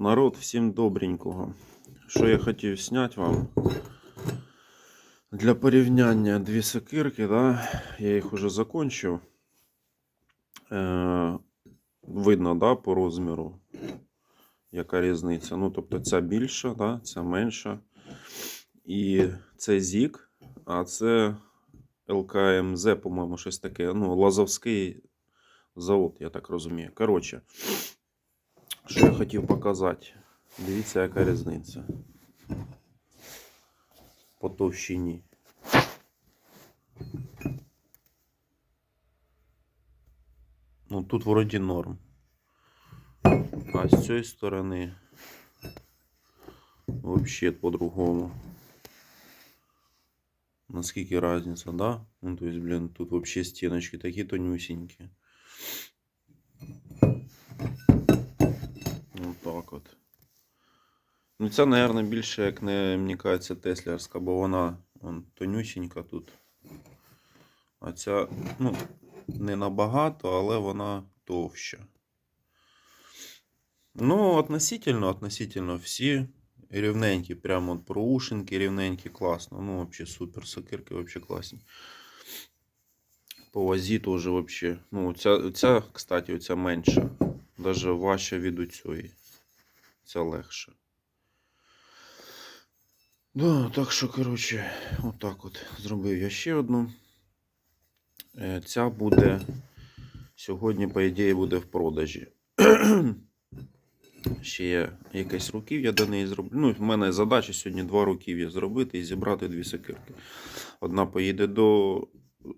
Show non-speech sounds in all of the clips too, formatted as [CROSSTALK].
Народ, всім добренького. Що я хотів зняти вам? Для порівняння дві сокирки, да? я їх уже закончив. Е, видно, да, по розміру, яка різниця. Ну, тобто ця більша, да, ця менша. І це зік, а це ЛКМЗ, по-моєму, щось таке. Ну, Лазовський завод, я так розумію. Коротше, що я хотів показати. Дивіться, яка різниця. По товщині. Ну, тут вроді норм. А з цієї сторони вообще по-другому. Наскільки разница, да? Ну, то есть, блин, тут вообще стеночки такие тонюсенькие. От. Ну, ця, наверное, більше, як не, мені кажеться, теслярська, бо вона вон, тонюсенька тут. А ця, ну, не набагато, але вона товща. Ну, относительно, относительно всі рівненькі, прямо от проушинки рівненькі, класно. Ну, вообще супер, сокирки вообще класні. По вазі теж вообще. Ну, ця, ця, кстати, оця менша. Даже важча від цієї. Ця легша. Да, так що, коротше, отак от зробив я ще одну. Е, Ця буде сьогодні, по ідеї, буде в продажі. [CLEARS THROAT] Ще є якесь руків'я до неї зроблю. Ну, в мене задача сьогодні два руків'я зробити і зібрати дві сокирки. Одна поїде до е,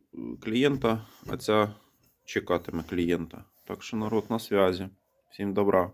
клієнта, а ця чекатиме клієнта. Так що народ на зв'язі. Всім добра.